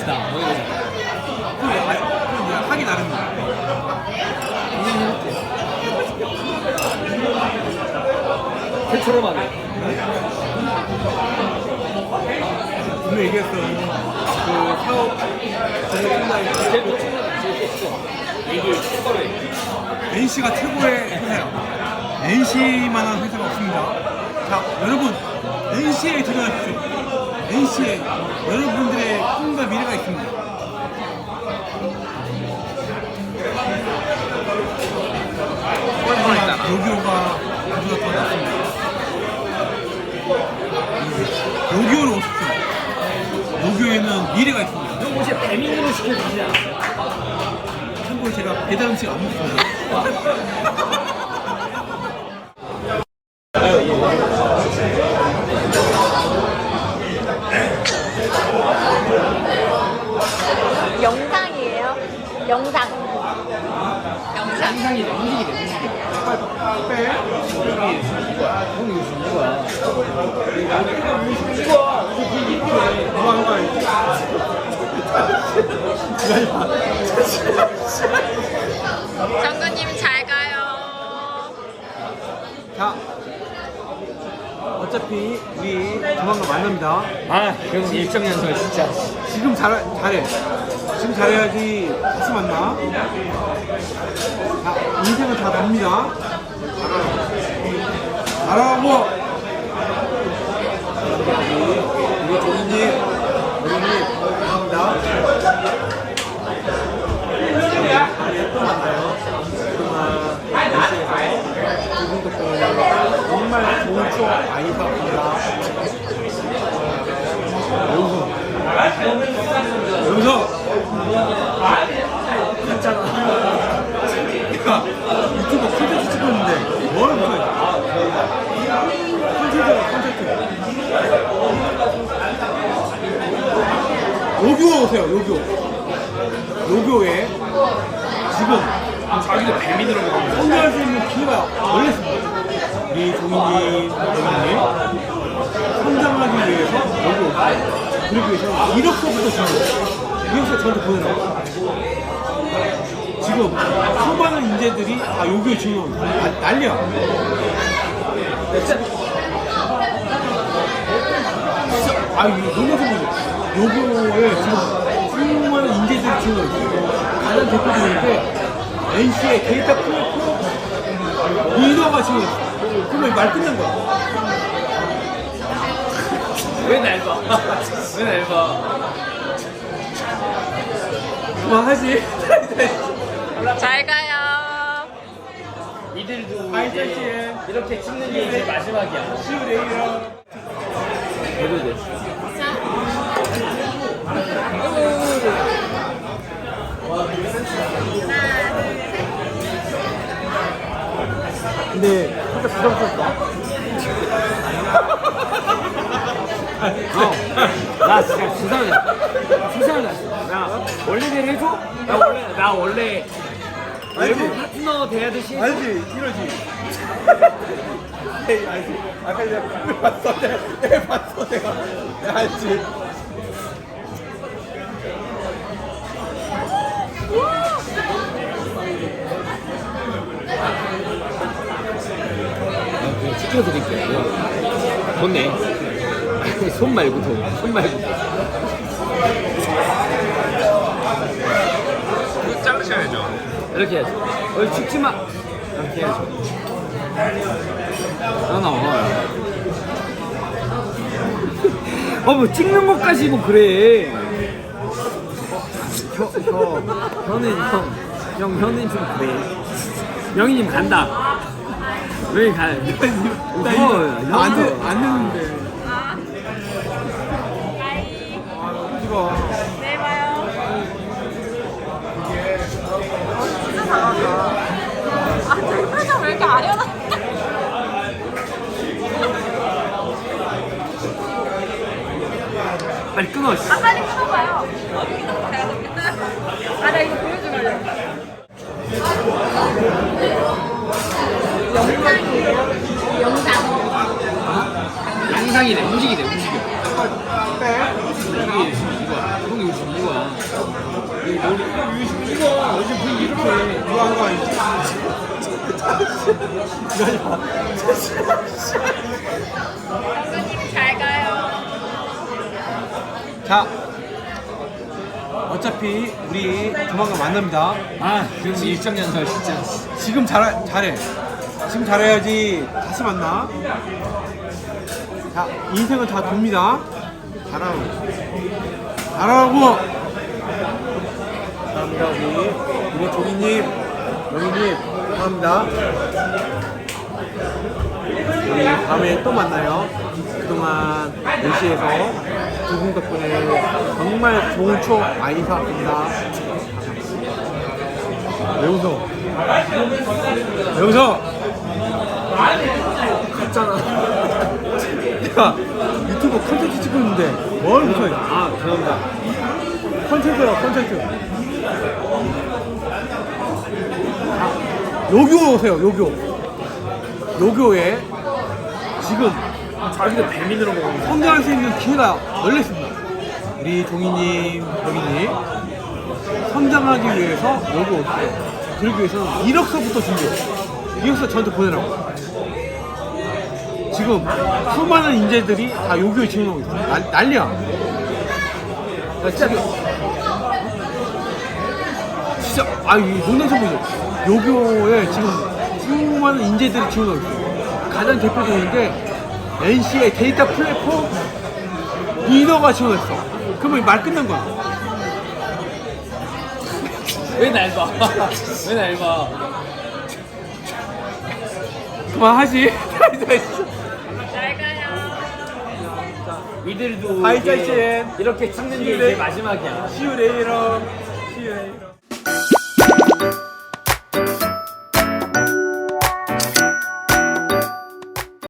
봅시다. 뭐 이러잖아. 그, 아, 그 하기 나름이야. 그냥 해볼게. 최초로 하게. 분명 얘기했어. 그 사업 전략 팀장이 제일 최초로 제일 최초. 이게 최초로 해. NC가 최고의 회사야. NC만한 회사가 없습니다. 자, 여러분, NC에 들어가십시오. NC에 여러분들의 꿈과 미래가 있습니다. 요기요가 우리가 더 낫습니다. 요기요로 오십시오. 요기요에는 미래가 있습니다. 형 혹시 배민으로 시켜주시지 않았어요? 참고로 제가 배달 음식 안 먹습니다. 영상. 상상이 돼, 움직이 돼, 움직이 돼. 형이 요즘 이거야. 뭐 하는 거 아니지? 장군님 잘 가요. 자, 어차피 우리 조만간 만납니다. 아, 형 일정 연설 진짜. 지금 잘, 잘해. 지금 잘해야지 다시 만나. 자, 인생은 다 답니다. 잘하고. 우리 조민님, 어린이, 감사합니다. 다음에 또 만나요. 그동안 날씨에서 두분 덕분에 정말 좋은 추억 많이 쌓았습니다. 여기서 진짜로 야 유튜브 콘텐츠 찍고 있는데 뭘 무슨 콘텐츠가 콘텐츠 요교 오세요 요교 요교에 지금 자기도 배민으로 먹는 성장할 수 있는 기회가 열렸습니다. 우리 종인님 어머님. 성장하기 위해서 요교 그리고 위해서 1억서부터 지금 이억서 저한테 보내라고. 지금 수많은 인재들이 다 요교에 지금 나- 난리야. 진짜. 아 이거 너무 소문이 요교에 지금 수많은 인재들이 지금 가장 대표적인데 NC의 데이터 프로 리더가 지금 그러면 말 끝난 거야 왜 날 봐? 왜 날 봐? 그만하지 잘 가요. 이들도 아이, 이제 짤짤해. 이렇게 찍는 게 이제 마지막이야. Later 해도 돼. 근데 살짝 부담스럽다 형, 나 진짜 수상해. 수상해. 야, 원래대로 해줘? 나 원래, 나 원래 외부 파트너 대하듯이 해줘? 알지 이러지 에이 알지 아까 내가 봤어 내가, 봤어 내가 알지 돈 내. 손 말고 돈. 손 말고 돈. 자르셔야죠. 이렇게 해야지. 어, 찍지 마. 이렇게 해야죠. 하나 나와요. 어, 뭐 찍는 것까지 뭐 그래. 혀, 혀, 혀는 형, 형, 혀는 좀 그래. 영희님 간다. 왜 가? 나나 이거 안, 되, 안 되는데 이거 내일 봐요. 진짜 잘하다. 아, 제 표정 왜 이렇게 아련한데? 빨리 끊어. 씨. 아, 빨리 끊어봐요. 아, 나 이거. 영상이에요? 영상. 양상이래. 움직이래. 움직여. 움직이 이거야. 형이 요즘 이거야. 이거 요즘 분위기 이렇게 이거 하는 거 아니지? 감독님 잘 가요. 자, 어차피 우리 조만간 만납니다. 아 그럼 일정 연설 진짜 지금 잘 잘해. 지금 잘해야지 다시 만나. 자, 인생은 다 돕니다. 잘하라고. 잘하라고. 감사합니다 우리 우리 조기님, 영희님 감사합니다. 우리 다음에 또 만나요. 그동안 NC에서 두 분 덕분에 정말 좋은 추억 많이 쌓았습니다. 왜 웃어? 왜 웃어? 갔잖아 내가 유튜브 컨텐츠 찍고 있는데 뭘 웃어? 아 죄송합니다 컨텐츠야 컨텐츠. 요교 오세요 요교. 요교에 지금 자기도 배민으로 먹는 성장할 수 있는 기회가 열렸습니다. 우리 종이님, 여기님 성장하기 위해서 여기 오세요. 그러기 위해서는 이력서부터 준비해요. 이력서 저한테 보내라고. 지금 수많은 인재들이 다 요교에 지원하고 있어. 난, 난리야. 나 진짜 진짜 아이 농담처럼 보이죠. 요교에 지금 수많은 인재들이 지원하고 있어요. 가장 대표적인 게 NC의 데이터 플랫폼 리더가 지원했어. 그러면 말 끝난 거야. 왜 날 봐? 왜 날 봐? 그만하지. 이들도 이제 짜이젠. 이렇게 찍는 게 이제 마지막이야 you later.